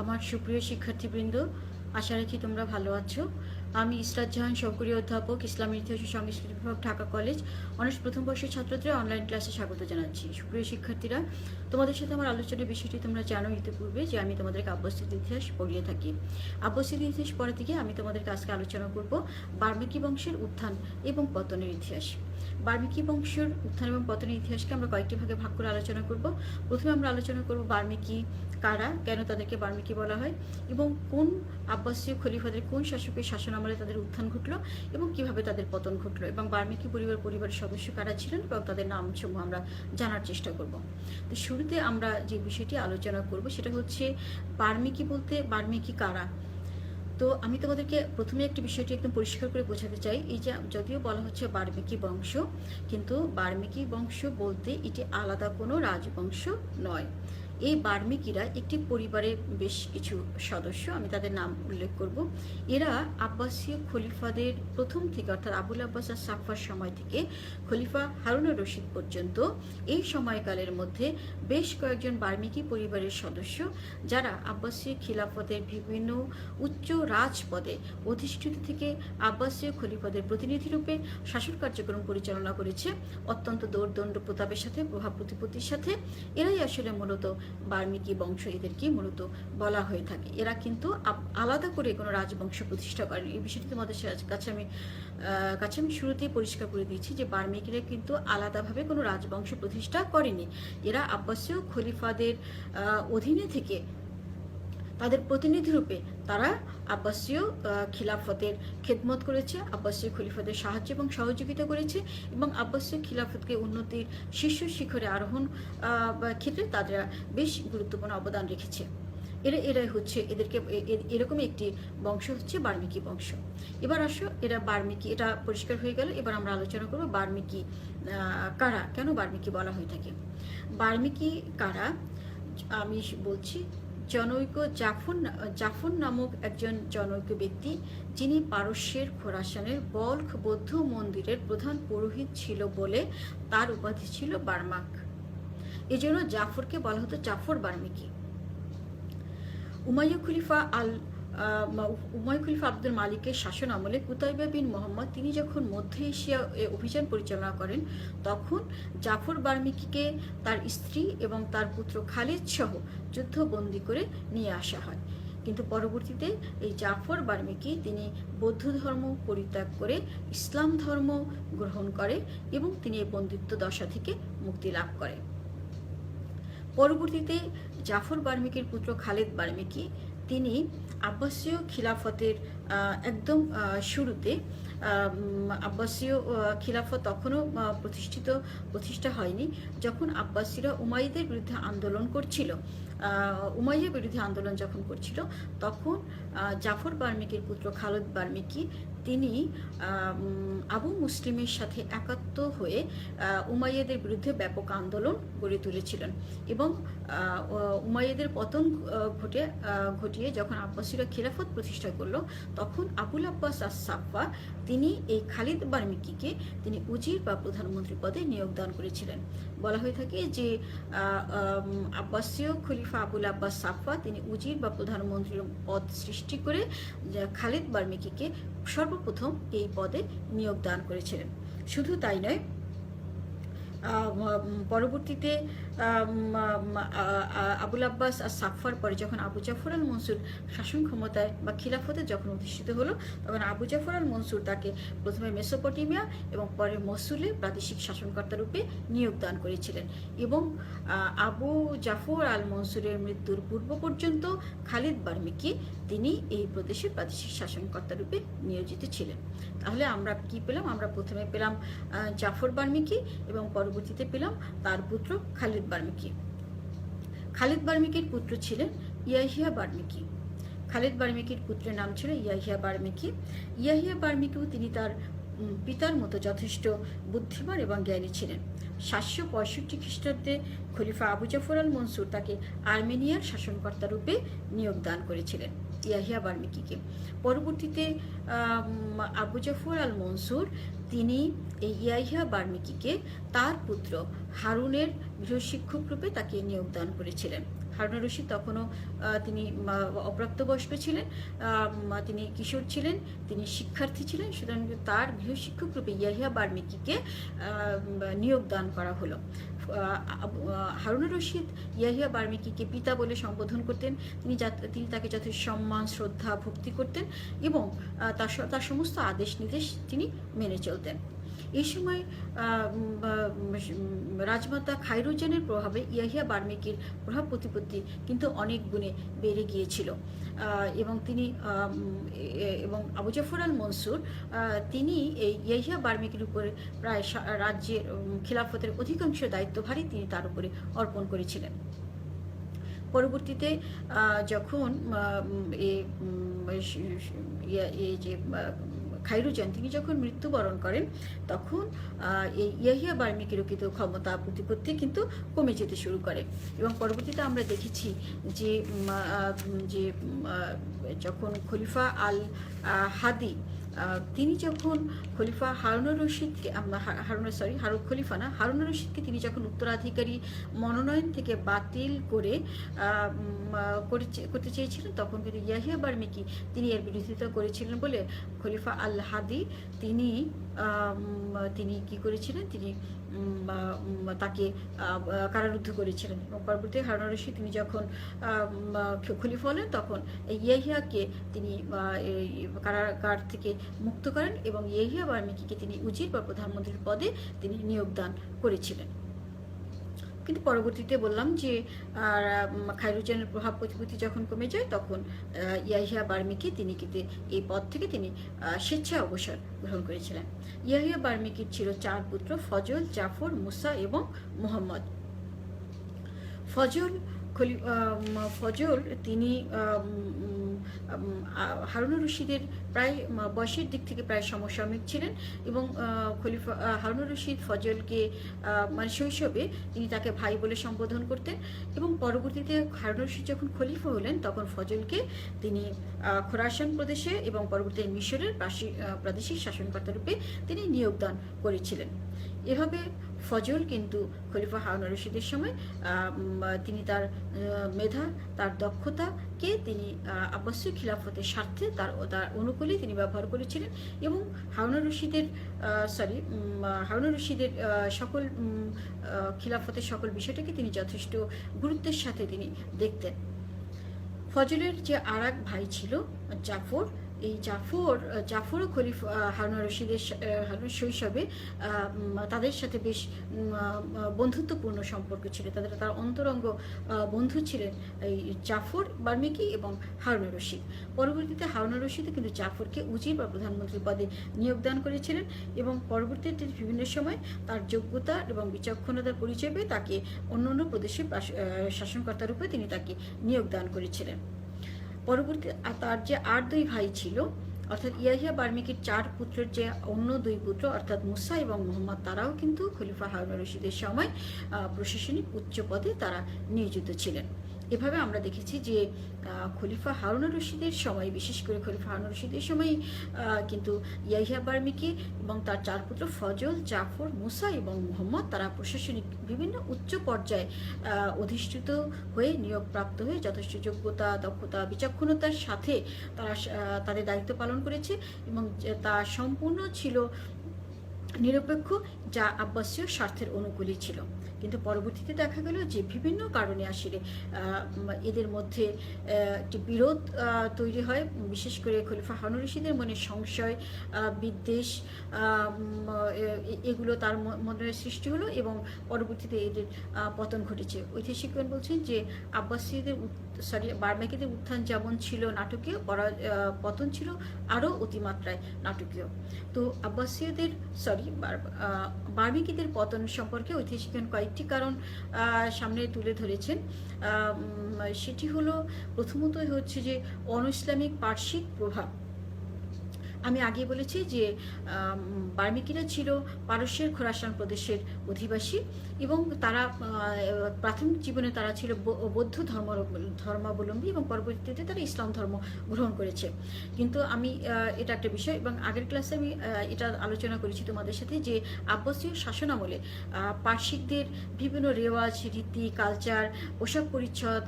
আমার সুপ্রিয় শিক্ষার্থীবৃন্দ, আশা রাখি তোমরা ভালো আছো। আমি ইসরাত জাহান, সহকারী অধ্যাপক, ইসলামী ইতিহাস ও সংস্কৃতি বিভাগ, ঢাকা কলেজ, অনার্স প্রথম বর্ষের ছাত্রদের অনলাইন ক্লাসে স্বাগত জানাচ্ছি। সুপ্রিয় শিক্ষার্থীরা, তোমাদের সাথে আমার আলোচনার বিষয়টি তোমরা জানো ইতিপূর্বে যে আমি তোমাদেরকে আব্যস্থিত ইতিহাস পড়িয়ে থাকি। আব্যস্থিত ইতিহাস পড়া থেকে আমি তোমাদেরকে আজকে আলোচনা করব বার্মিকি বংশের উত্থান এবং পতনের ইতিহাস। বার্মিকি বংশের উত্থান এবং পতনের ইতিহাসকে আমরা কয়েকটি ভাগে ভাগ করে আলোচনা করব। প্রথমে আমরা আলোচনা করব বার্মিকি কারা, কেন তাদেরকে বার্মিকি বলা হয় এবং কোন আব্বাসীয় খলিফাদের কোন শাসকের শাসন আমলে তাদের উত্থান ঘটলো এবং কীভাবে তাদের পতন ঘটলো এবং বার্মিকি পরিবার পরিবারের সদস্য কারা ছিলেন এবং তাদের নাম সমূহ আমরা জানার চেষ্টা করব। তো শুরুতে আমরা যে বিষয়টি আলোচনা করব সেটা হচ্ছে বার্মিকি বলতে বার্মিকি কারা? তো আমি তোমাদেরকে প্রথমে একটি বিষয়টি একদম পরিষ্কার করে বোঝাতে চাই। এই যে যদিও বলা হচ্ছে বার্মিকি বংশ, কিন্তু বার্মিকি বংশ বলতে এটি আলাদা কোনো রাজবংশ নয়। এই বার্মিকিরা একটি পরিবারের বেশ কিছু সদস্য, আমি তাদের নাম উল্লেখ করব। এরা আব্বাসীয় খলিফাদের প্রথম থেকে, অর্থাৎ আবুল আব্বাস আর সাফার সময় থেকে খলিফা হারুনুর রশিদ পর্যন্ত এই সময়কালের মধ্যে বেশ কয়েকজন বার্মিকি পরিবারের সদস্য, যারা আব্বাসীয় খিলাফতের বিভিন্ন উচ্চ রাজপদে অধিষ্ঠিত থেকে আব্বাসীয় খলিফাদের প্রতিনিধিরূপে শাসন কার্যক্রম পরিচালনা করেছে। অত্যন্ত দৌর্দণ্ড প্রতাপের সাথে, প্রভাব প্রতিপত্তির সাথে। এরাই আসলে মূলত বার্মিকি বংশ এদেরকে মূলত বলা হয়ে থাকে। এরা কিন্তু আলাদা করে কোনো রাজবংশ প্রতিষ্ঠা করেন। এই বিষয়টি তোমাদের কাছে আমি কাছে আমি শুরুতেই পরিষ্কার করে দিয়েছি যে বার্মিকিরা কিন্তু আলাদাভাবে কোনো রাজবংশ প্রতিষ্ঠা করেনি। এরা আব্বাসীয় খলিফাদের অধীনে থেকে তাদের প্রতিনিধি রূপে তারা আব্বাসীয় খিলাফতের খেদমত করেছে, আব্বাসীয় খলিফাদের সাহায্য এবং সহযোগিতা করেছে এবং আব্বাসীয় খিলাফতকে উন্নতির শীর্ষ শিখরে আরোহণ ক্ষেত্রে তারা বেশ গুরুত্বপূর্ণ অবদান রেখেছে। এরা, এরাই হচ্ছে এদেরকে এরকম একটি বংশ হচ্ছে বার্মিকি বংশ। এবার আসো, এরা বার্মিকি এটা পরিষ্কার হয়ে গেল, এবার আমরা আলোচনা করব বার্মিকি কারা, কেন বার্মিকি বলা হয়ে থাকে? বার্মিকি কারা, আমি বলছি জনৈক জাফর জাফর নামক একজন জনৈক ব্যক্তি, যিনি পারস্যের খোরাসানের বল্খ বৌদ্ধ মন্দিরের প্রধান পুরোহিত ছিল বলে তার উপাধি ছিল বার্মাক। এজন্য জাফরকে বলা হতো জাফর বার্মিকি। উমায়ু খলিফা আল আহ, খলিফা আব্দুল মালিকের শাসন আমলে কুতাইবা বিন মোহাম্মদ তিনি যখন মধ্য এশিয়া অভিযান পরিচালনা করেন তখন জাফর বার্মিকিকে তার স্ত্রী এবং তার পুত্র খালিদ সহ যুদ্ধবন্দী করে নিয়ে আসা হয়। কিন্তু পরবর্তীতে এই জাফর বার্মিকি তিনি বৌদ্ধ ধর্ম পরিত্যাগ করে ইসলাম ধর্ম গ্রহণ করে এবং তিনি এই বন্দিত্ব দশা থেকে মুক্তি লাভ করে। পরবর্তীতে জাফর বার্মিকির পুত্র খালেদ বার্মিকি তিনি আব্বাসীয় খিলাফতের একদম শুরুতে আব্বাসীয় খিলাফত তখনও প্রতিষ্ঠিত, প্রতিষ্ঠা হয়নি, যখন আব্বাসীরা উমাইদের বিরুদ্ধে আন্দোলন করছিল। উমাইয়ের বিরুদ্ধে আন্দোলন যখন করছিল, তখন জাফর বার্মিকির পুত্র খালদ বার্মিকি তিনি আবু মুসলিমের সাথে একাত্ম হয়ে উমাইয়াদের বিরুদ্ধে ব্যাপক আন্দোলন গড়ে তুলেছিলেন এবং উমাইয়াদের পতন ঘটে ঘটিয়ে যখন আব্বাসীরা খিলাফত প্রতিষ্ঠা করল, তখন আবুল আব্বাস আস সাফা তিনি এই খালিদ বার্মিকিকে তিনি উজির বা প্রধানমন্ত্রী পদে নিয়োগদান করেছিলেন। বলা হয়ে থাকে যে আব্বাসীয় খলিফা আবুল আব্বাস সাফা তিনি উজির বা প্রধানমন্ত্রীর পদ সৃষ্টি করে খালেদ বার্মিকিকে সর্বপ্রথম এই পদে নিয়োগ দান করেছিলেন। শুধু তাই নয় পরবর্তীতে আবুল আব্বাস আর সাফার পরে যখন আবু জাফর আল মনসুর শাসন ক্ষমতায় বা খিলাফতে যখন অধিষ্ঠিত হলো, তখন আবু জাফর আল মনসুর তাকে প্রথমে মেসোপটেমিয়া এবং পরে মসুলে প্রাদেশিক শাসনকর্তা রূপে নিয়োগদান করেছিলেন এবং আবু জাফর আল মনসুরের মৃত্যুর পূর্ব পর্যন্ত খালিদ বার্মিকি তিনি এই প্রদেশের প্রাদেশিক শাসনকর্তা রূপে নিয়োজিত ছিলেন। তাহলে আমরা কি পেলাম? আমরা প্রথমে পেলাম জাফর বার্মিকি এবং পরবর্তীতে পেলাম তার পুত্র খালিদ বার্মিকি। খালিদ বার্মিকির পুত্র ছিলেন ইয়াহিয়া বার্মিকি। খালিদ বার্মিকির পুত্রের নাম ছিল ইয়াহিয়া বার্মিকি। ইয়াহিয়া বার্মিকিও তিনি তার পিতার মতো যথেষ্ট বুদ্ধিমান এবং জ্ঞানী ছিলেন। সাতশো পঁয়ষট্টি খ্রিস্টাব্দে খলিফা আবু জাফর আল মনসুর তাকে আর্মেনিয়ার শাসনকর্তা রূপে নিয়োগ দান করেছিলেন ইয়াহিয়া বার্মিকিকে। পরবর্তীতে আবু জাফর আল মনসুর তিনি এই ইয়াহিয়া বার্মিকিকে তার পুত্র হারুনের গৃহশিক্ষক রূপে তাকে নিয়োগদান করেছিলেন। হারুন রশিদ তখনও তিনি অপ্রাপ্তবয়স্ক ছিলেন তিনি কিশোর ছিলেন, তিনি শিক্ষার্থী ছিলেন, সুতরাং তার গৃহশিক্ষক রূপে ইয়াহিয়া বার্মিকিকে নিয়োগদান নিয়োগ দান করা হলো। হারুন রশিদ ইয়াহিয়া বার্মিকিকে পিতা বলে সম্বোধন করতেন। তিনি তিনি তাকে যথেষ্ট সম্মান, শ্রদ্ধা, ভক্তি করতেন এবং তার তার সমস্ত আদেশ নির্দেশ তিনি মেনে চলতেন। এই সময় রাজমাতা খাইরুজ্জানের প্রভাবে ইয়াহিয়া বার্মিকির প্রভাব প্রতিপত্তি কিন্তু অনেক গুণে বেড়ে গিয়েছিল। এবং তিনি এবং আবু জাফর আল মনসুর তিনি এই ইয়াহিয়া বার্মিকির উপরে প্রায় রাজ্যের খিলাফতের অধিকাংশ দায়িত্বভারই তিনি তার উপরে অর্পণ করেছিলেন। পরবর্তীতে যখন এই যে খাইরুজান তিনি যখন মৃত্যুবরণ করেন, তখন এই ইয়াহিয়া বার্মিকের রক্ষিত ক্ষমতা প্রতিপত্তি কিন্তু কমে যেতে শুরু করে। এবং পরবর্তীতে আমরা দেখেছি যে যে যখন খলিফা আল হাদি তিনি যখন খলিফা হারুনুর রশিদকে হারুন সরি হারু, খলিফা না হারুনুর রশিদকে তিনি যখন উত্তরাধিকারী মনোনয়ন থেকে বাতিল করে করতে চেয়েছিলেন, তখন কিন্তু ইয়াহিয়া বার্মিকি তিনি এর বিরোধিতা করেছিলেন বলে খলিফা আল হাদি তিনি তিনি কি করেছিলেন? তিনি তাকে কারারুদ্ধ করেছিলেন। এবং পরবর্তী হারুন রশি তিনি যখন খলিফা হলেন তখন ইয়াহিয়াকে তিনি কারাগার থেকে মুক্ত করেন এবং ইয়াহিয়া বার্মিকিকে তিনি উজির বা প্রধানমন্ত্রীর পদে তিনি নিয়োগদান করেছিলেন। কিন্তু পরবর্তীতে বললাম যে খায়রুজ্জানের প্রভাব প্রতিপত্তি যখন কমে যায়, তখন ইয়াহিয়া বার্মিকি তিনি কিন্তু এই পদ থেকে তিনি স্বেচ্ছা অবসর গ্রহণ করেছিলেন। ইয়াহিয়া বার্মিকির ছিল চার পুত্র, ফজল, জাফর, মুসা এবং মোহাম্মদ। ফজল খলি ফজল তিনি হারুনুর রশিদের প্রায় বয়সের দিক থেকে প্রায় সমসাময়িক ছিলেন এবং খলিফা হারুনুর রশিদ ফজলকে মানে শৈশবে তিনি তাকে ভাই বলে সম্বোধন করতেন এবং পরবর্তীতে হারুনুর রশিদ যখন খলিফা হলেন তখন ফজলকে তিনি খোরাসান প্রদেশে এবং পরবর্তীতে মিশরের প্রাদেশিক শাসনকর্তা রূপে তিনি নিয়োগদান করেছিলেন। এভাবে ফজল কিন্তু খলিফা হারুন রশিদের সময় তিনি তার মেধা, তার দক্ষতাকে তিনি আব্বাসীয় খিলাফতের স্বার্থে তার তার অনুকূলে তিনি ব্যবহার করেছিলেন এবং হারুন রশিদের সরি হারুন রশিদের সকল খিলাফতের সকল বিষয়টাকে তিনি যথেষ্ট গুরুত্বের সাথে তিনি দেখতেন। ফজলের যে আর ভাই ছিল, জাফর এই জাফর জাফরও খলিফ হারুন রশিদের হারুন শৈশবে তাদের সাথে বেশ বন্ধুত্বপূর্ণ সম্পর্ক ছিল। তাদের, তার অন্তরঙ্গ বন্ধু ছিলেন এই জাফর বার্মিকি এবং হারুন রশিদ। পরবর্তীতে হারুন রশিদ কিন্তু জাফরকে উজির বা প্রধানমন্ত্রী পদে নিয়োগদান করেছিলেন এবং পরবর্তীতে বিভিন্ন সময় তার যোগ্যতা এবং বিচক্ষণতার পরিচয় পেয়ে তাকে অন্য অন্য প্রদেশের শাসনকর্তা রূপে তিনি তাকে নিয়োগদান করেছিলেন। পরবর্তী তার যে আর দুই ভাই ছিল, অর্থাৎ ইয়াহিয়া বার্মিকির চার পুত্রের যে অন্য দুই পুত্র, অর্থাৎ মুসা এবং মোহাম্মদ, তারাও কিন্তু খলিফা হারুন রশিদের সময় প্রশাসনিক উচ্চ পদে তারা নিয়োজিত ছিলেন। এভাবে আমরা দেখেছি যে খলিফা হারুন রশিদের সময়, বিশেষ করে খলিফা হারুন রশিদের সময় কিন্তু ইয়াহিয়া বার্মিকি এবং তার চার পুত্র ফজল, জাফর, মুসা এবং মোহাম্মদ, তারা প্রশাসনিক বিভিন্ন উচ্চ পর্যায়ে অধিষ্ঠিত হয়ে নিয়োগপ্রাপ্ত হয়ে যথেষ্ট যোগ্যতা, দক্ষতা, বিচক্ষণতার সাথে তারা তাদের দায়িত্ব পালন করেছে এবং তা সম্পূর্ণ ছিল নিরপেক্ষ, যা আব্বাসীয় স্বার্থের অনুকূলই ছিল। কিন্তু পরবর্তীতে দেখা গেল যে বিভিন্ন কারণে আসলে এদের মধ্যে একটি বিরোধ তৈরি হয়। বিশেষ করে খলিফা হানুর রশিদের মনে সংশয় বিদ্বেষ এগুলো তার মনে সৃষ্টি হলো এবং পরবর্তীতে এদের পতন ঘটেছে। ঐতিহাসিকগণ বলছেন যে আব্বাসীদের সরি বার্মাকিদের উত্থান যেমন ছিল নাটকীয় পতন ছিল আরও অতিমাত্রায় নাটকীয়। তো আব্বাসীয়দের সরি বার্মিকিদের পতন সম্পর্কে ঐতিহাসিকগণ কয়েকটি কারণ সামনে তুলে ধরেছেন। সেটি হলো প্রথমতই হচ্ছে যে অন ইসলামিক পার্শ্বিক প্রভাব আমি আগে বলেছি যে বার্মিকিরা ছিল পারস্যের খোরাসান প্রদেশের অধিবাসী এবং তারা প্রাথমিক জীবনে তারা ছিল বৌদ্ধ ধর্ম ধর্মাবলম্বী এবং পরবর্তীতে তারা ইসলাম ধর্ম গ্রহণ করেছে। কিন্তু আমি এটা একটা বিষয় এবং আগের ক্লাসে আমি এটা আলোচনা করেছি তোমাদের সাথে যে আব্বাসীয় শাসনামলে আহ, পার্শ্বিকদের বিভিন্ন রেওয়াজ রীতি কালচার পোশাক পরিচ্ছদ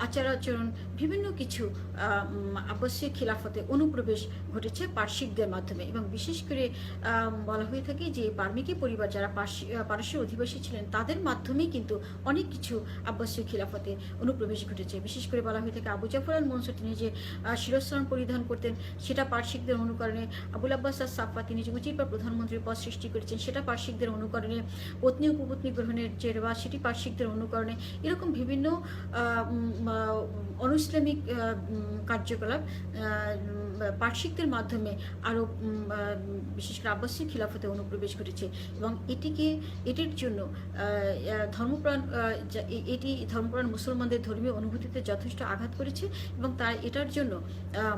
আচার আচরণ বিভিন্ন কিছু আব্বাসীয় খিলাফতে অনুপ্রবেশ ঘটেছে পার্শ্বিকদের মাধ্যমে এবং বিশেষ করে বলা হয়ে থাকে যে বার্মিকি পরিবার যারা পারস্যের অধিবাসী ছিলেন তাদের মাধ্যমেই কিন্তু অনেক কিছু আব্বাসীয় খিলাফতে অনুপ্রবেশ ঘটেছে বিশেষ করে বলা হয়ে থাকে আবু জাফর আল মনসুর তিনি যে শিরস্ত্রাণ পরিধান করতেন সেটা পার্শ্বিকদের অনুকরণে আবুল আব্বাস আর সাফা তিনি যে মুজিব বা প্রধানমন্ত্রীর পদ সৃষ্টি করেছেন সেটা পার্শ্বিকদের অনুকরণে পত্নী উপপত্নী গ্রহণের যে রেওয়াজ সেটি পার্শ্বিকদের অনুকরণে এরকম বিভিন্ন অনুইসলামিক কার্যকলাপ পার্শ্বিকদের মাধ্যমে আরও বিশেষ করে আব্বাসীয় খিলাফতে অনুপ্রবেশ ঘটেছে এবং এটিকে এটির জন্য ধর্মপ্রাণ এটি ধর্মপ্রাণ মুসলমানদের ধর্মীয় অনুভূতিতে যথেষ্ট আঘাত করেছে এবং তার এটার জন্য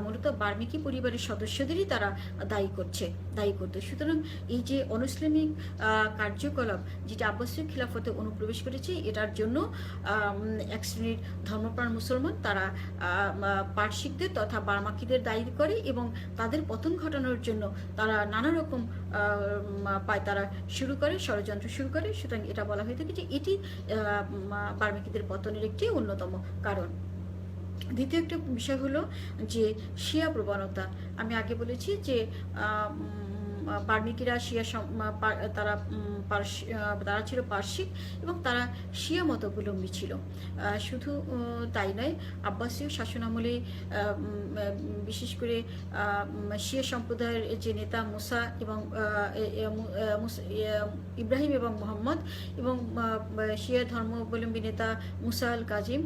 মূলত বার্মিকি পরিবারের সদস্যদেরই তারা দায়ী করছে দায়ী করতে। সুতরাং এই যে অনুইসলামিক আহ, কার্যকলাপ যেটা আব্বাসীয় খিলাফতে অনুপ্রবেশ করেছে এটার জন্য এক শ্রেণির ধর্মপ্রাণ মুসলমান তারা পার্শ্বিকদের তথা বার্মাকিদের দায়ী করে এবং তাদের পতন ঘটানোর জন্য তারা নানা রকম পায় তারা শুরু করে, ষড়যন্ত্র শুরু করে। সুতরাং এটা বলা হয়ে থাকে যে এটি বার্মিকীদের পতনের একটি অন্যতম কারণ। দ্বিতীয় একটা বিষয় হলো যে শিয়া প্রবণতা। আমি আগে বলেছি যে বার্মিকিরা শিয়া তারা তারা ছিল পার্শ্বিক এবং তারা শিয়া মতাবলম্বী ছিল। শুধু তাই নয়, আব্বাসীয় শাসনামলে বিশেষ করে শিয়া সম্প্রদায়ের যে নেতা মুসা এবং ইব্রাহিম এবং মোহাম্মদ এবং শিয়া ধর্মাবলম্বী নেতা মুসা আল কাজিম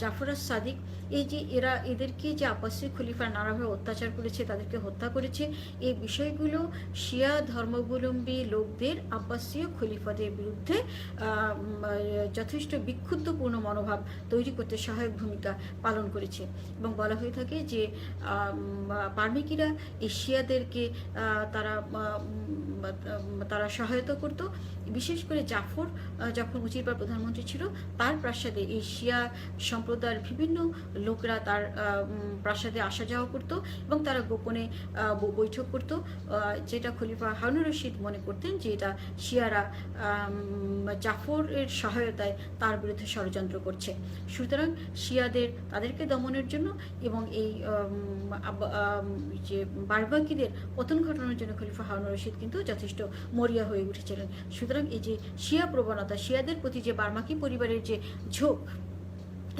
জাফর সাদিক এই যে এরা এদেরকে যে আব্বাসীয় খলিফার নানাভাবে অত্যাচার করেছে, তাদেরকে হত্যা করেছে, এই বিষয়গুলো শিয়া ধর্মাবলম্বী লোকদের আব্বাসীয় খলিফাদের বিরুদ্ধে যথেষ্ট বিক্ষুব্ধপূর্ণ মনোভাব তৈরি করতে সহায়ক ভূমিকা পালন করেছে। এবং বলা হয়ে থাকে যে পার্মিকিরা এই শিয়াদেরকে তারা তারা সহায়তা করত। বিশেষ করে জাফর যখন উজিরবার প্রধানমন্ত্রী ছিল, তার প্রাসাদে এই শিয়া সম্প্রদায়ের বিভিন্ন লোকরা তার প্রাসাদে আসা যাওয়া করত এবং তারা গোপনে বৈঠক করত। যেটা খলিফা হারুন রশিদ মনে করতেন যে এটা শিয়ারা জাফরের সহায়তায় তার বিরুদ্ধে ষড়যন্ত্র করছে। সুতরাং শিয়াদের তাদেরকে দমনের জন্য এবং এই যে বারবাকিদের পতন ঘটানোর জন্য খলিফা হারুন রশিদ কিন্তু যথেষ্ট মরিয়া হয়ে উঠেছিলেন। সুতরাং এই যে শিয়া প্রবণতা, শিয়াদের প্রতি যে বার্মাকি পরিবারের যে ঝোঁক,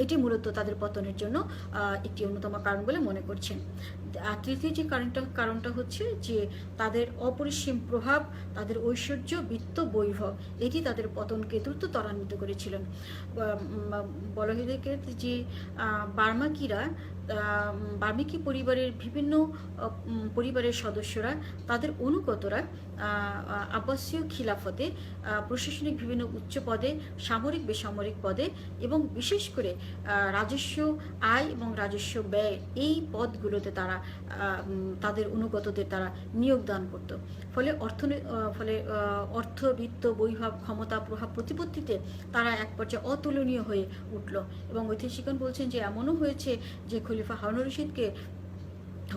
এটি মূলত তাদের পতনের জন্য একটি অন্যতম কারণ বলে মনে করছেন। তৃতীয় যে কারণটা কারণটা হচ্ছে যে তাদের অপরিসীম প্রভাব, তাদের ঐশ্বর্য, বিত্ত, বৈভব, এটি তাদের পতনকে দ্রুত ত্বরান্বিত করেছিলেন। বা- বলা থাকে যে বার্মাকিরা বার্মিকি পরিবারের বিভিন্ন পরিবারের সদস্যরা, তাদের অনুগতরা আব্বাসীয় খিলাফতে প্রশাসনিক বিভিন্ন উচ্চ পদে, সামরিক, বেসামরিক পদে এবং বিশেষ করে রাজস্ব আয় এবং রাজস্ব ব্যয় এই পদগুলোতে তারা তাদের অনুগতদের তারা নিয়োগ দান করত। ফলে অর্থ ফলে আহ, অর্থ বিত্ত বৈভব ক্ষমতা প্রভাব প্রতিপত্তিতে তারা এক পর্যায়ে অতুলনীয় হয়ে উঠল এবং ঐতিহাসিকগণ বলছেন যে এমনও হয়েছে যে খলিফা হারুন রশিদকে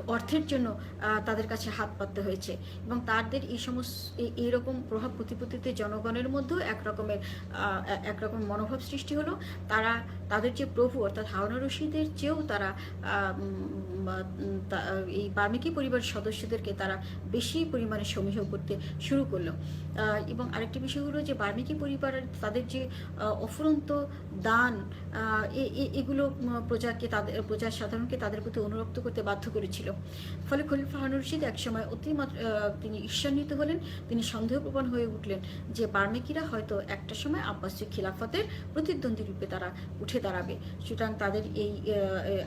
অর্থের জন্য তাদের কাছে হাত পাততে হয়েছে এবং তাদের এই সমস্ত এইরকম প্রভাব প্রতিপত্তিতে জনগণের মধ্যেও এক রকমের আহ, এ- একরকম মনোভাব সৃষ্টি হলো। তারা তাদের যে প্রভু, অর্থাৎ হাওনা রশিদের চেয়েও তারা এই বার্মিকি পরিবারের সদস্যদেরকে তারা বেশি পরিমাণে সমীহ করতে শুরু করল। এবং আরেকটি বিষয় হলো যে বার্মিকি পরিবারের তাদের যে অফুরন্ত দান এগুলো প্রজাকে তাদের প্রজা সাধারণকে তাদের প্রতি অনুরক্ত করতে বাধ্য করেছিল। ফলে খলিফা হারুন রশিদ একসময় অতিমাত্র তিনি ঈর্ষান্বিত হলেন, তিনি সন্দেহপ্রবণ হয়ে উঠলেন যে বার্মিকিরা হয়তো একটা সময় আব্বাসী খিলাফতের প্রতিদ্বন্দ্বী রূপে তারা উঠে দাঁড়াবে। সুতরাং তাদের এই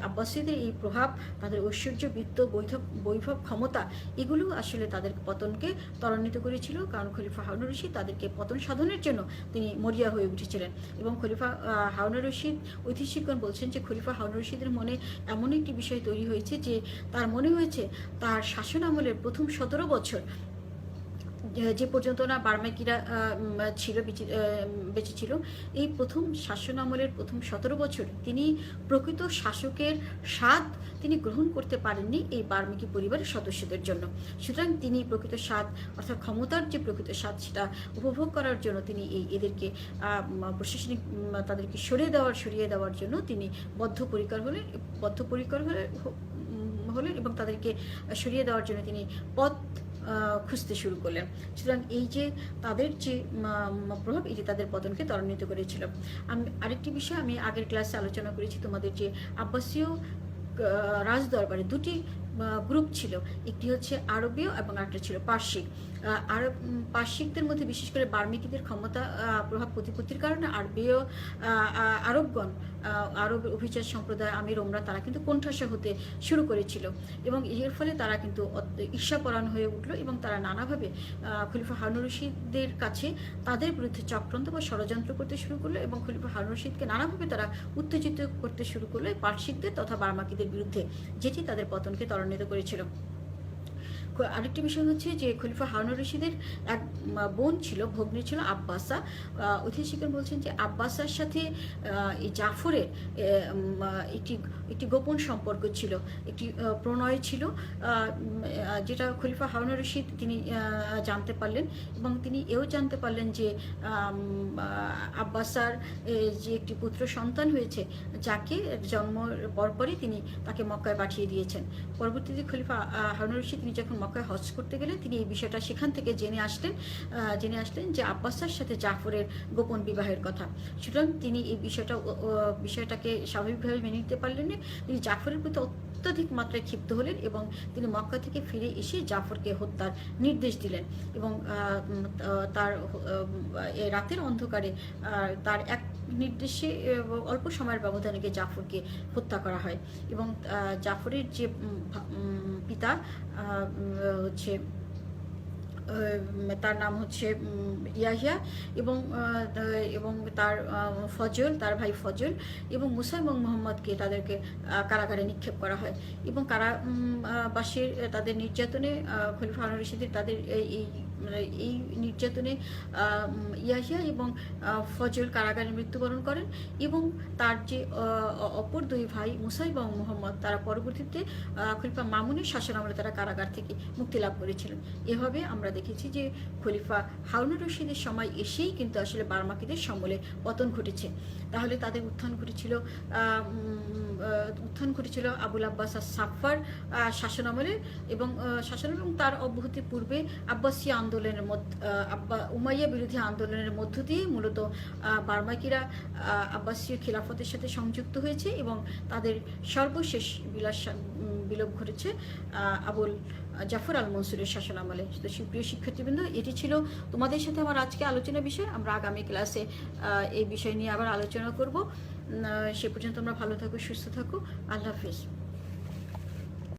আব্বাসীদের এই প্রভাব, তাদের ঐশ্বর্য, বৃত্ত, বৈধব, বৈভব ক্ষমতা, এগুলো আসলে তাদের পতনকে ত্বরান্বিত করেছিল। কারণ খলিফা হারুন রশিদ তাদেরকে পতন সাধনের জন্য তিনি মরিয়া হয়ে উঠেছিলেন। এবং খলিফা হারুন রশিদ, ঐতিহাসিকগণ বলছেন যে খলিফা হারুন রশিদের মনে এমন একটি বিষয় তৈরি হয়েছে যে তার মনে হয়েছে তার শাসন আমলের প্রথম সতেরো বছর যে- পর্যন্ত না বার্মাকিরা ছিল বেঁচে ছিল এই প্রথম শাসন আমলের প্রথম সতেরো বছর তিনি প্রকৃত শাসকের স্বাদ তিনি গ্রহণ করতে পারেননি এই বার্মিকি পরিবারের সদস্যদের জন্য। সুতরাং তিনি প্রকৃত স্বাদ অর্থাৎ ক্ষমতার যে প্রকৃত স্বাদ সেটা উপভোগ করার জন্য তিনি এই এদেরকে প্রশাসনিক তাদেরকে সরিয়ে দেওয়ার সরিয়ে দেওয়ার জন্য তিনি বদ্ধপরিকর হলেন বদ্ধপরিকর হলে উম, হলেন এবং তাদেরকে সরিয়ে দেওয়ার জন্য তিনি পথ খুঁজতে শুরু করলেন। সুতরাং এই যে তাদের যে প্রভাব এটি তাদের পতনকে ত্বরান্বিত করেছিল। আমি, আরেকটি বিষয় আমি আগের ক্লাসে আলোচনা করেছি, তোমাদের যে আব্বাসীয় রাজ রাজদরবারে দুটি গ্রুপ ছিল। একটি হচ্ছে আরবীয় এবং আরেকটা ছিল পার্শ্বিক আরব পার্শ্বিকদের মধ্যে বিশেষ করে বার্মিকিদের ক্ষমতা প্রভাব প্রতিপত্তির কারণে আরবীয় আরবগণ আরব অভিজাত সম্প্রদায়, আমির ওমরা তারা কিন্তু কোণঠাসা হতে শুরু করেছিল। এবং এর ফলে তারা কিন্তু ঈর্ষাপরায়ণ হয়ে উঠল এবং তারা নানাভাবে খলিফা হারুন কাছে তাদের বিরুদ্ধে চক্রান্ত বা ষড়যন্ত্র করতে শুরু করল এবং খলিফা হারুন রশিদকে নানাভাবে তারা উত্তেজিত করতে শুরু করল। পার্শ্বিকদের তথা বার্মাকিদের বিরুদ্ধে যেটি তাদের পতনকে ত্বরান্বিত করেছিল। আরেকটি বিষয় হচ্ছে যে খলিফা হারুন রশিদের এক বোন ছিল, ভগ্নী ছিল আব্বাসা। ঐতিহাসিকরা বলছেন যে আব্বাসার সাথে এই জাফরের একটি একটি গোপন সম্পর্ক ছিল, একটি প্রণয় ছিল যেটা খলিফা হারুন রশিদ তিনি জানতে পারলেন এবং তিনি এও জানতে পারলেন যে আব্বাসার যে একটি পুত্র সন্তান হয়েছে, যাকে জন্ম পরপরই তিনি তাকে মক্কায় পাঠিয়ে দিয়েছেন। পরবর্তীতে খলিফা হারুন রশিদ তিনি যখন মক্কায় হজ করতে গেলেন তিনি এই বিষয়টা সেখান থেকে জেনে আসলেন জেনে আসলেন যে আব্বাসার সাথে জাফরের গোপন বিবাহের কথা। সুতরাং তিনি এই বিষয়টা বিষয়টাকে স্বাভাবিকভাবে মেনে নিতে পারলেন না। তিনি জাফরের প্রতি অত্যধিক মাত্রায় ক্ষিপ্ত হলেন এবং তিনি মক্কা থেকে ফিরে এসে জাফরকে হত্যার নির্দেশ দিলেন এবং তার রাতের অন্ধকারে তার এক নির্দেশে অল্প সময়ের ব্যবধানে জাফরকে হত্যা করা হয়। এবং জাফরের যে পিতা হচ্ছে তার নাম হচ্ছে ইয়াহিয়া এবং এবং তার ফজল তার ভাই ফজল এবং মুসা এবং মোহাম্মদকে তাদেরকে কারাগারে নিক্ষেপ করা হয়। এবং কারা উম, আহ, বাসীর তাদের নির্যাতনে খলিফা রশিদের তাদের এই এই মানে নির্যাতনে ইয়াহিয়া এবং ফজল কারাগারে মৃত্যুবরণ করেন এবং তার যে অপর দুই ভাই মুসাই এবং মোহাম্মদ, তারা পরবর্তীতে খলিফা মামুনের শাসন আমলে তারা কারাগার থেকে মুক্তি লাভ করেছিলেন। এভাবে আমরা দেখেছি যে, খলিফা হারুনুর রশিদের সময় এসেই কিন্তু আসলে বার্মাকিদের সমলে পতন ঘটেছে। তাহলে তাদের উত্থান ঘটেছিল উত্থান ঘটেছিল আবুল আব্বাস সাফার শাসন আমলে এবং শাসন এবং তার অব্যাহতি পূর্বে আব্বাসী আন্দোলনের মধ্য আব্বা, উমাইয়া বিরোধী আন্দোলনের মধ্য দিয়ে মূলত বার্মাকিরা আব্বাসীয় খিলাফতের সাথে সংযুক্ত হয়েছে এবং তাদের সর্বশেষ বিলাস বিলোপ ঘটেছে আবুল জাফর আল মনসুরের শাসন আমলে তো সুপ্রিয় শিক্ষার্থীবৃন্দ, এটি ছিল তোমাদের সাথে আমার আজকে আলোচনা বিষয়। আমরা আগামী ক্লাসে এই বিষয় নিয়ে আবার আলোচনা করব। সে পর্যন্ত তোমরা ভালো থাকো, সুস্থ থাকো। আল্লাহ হাফিজ।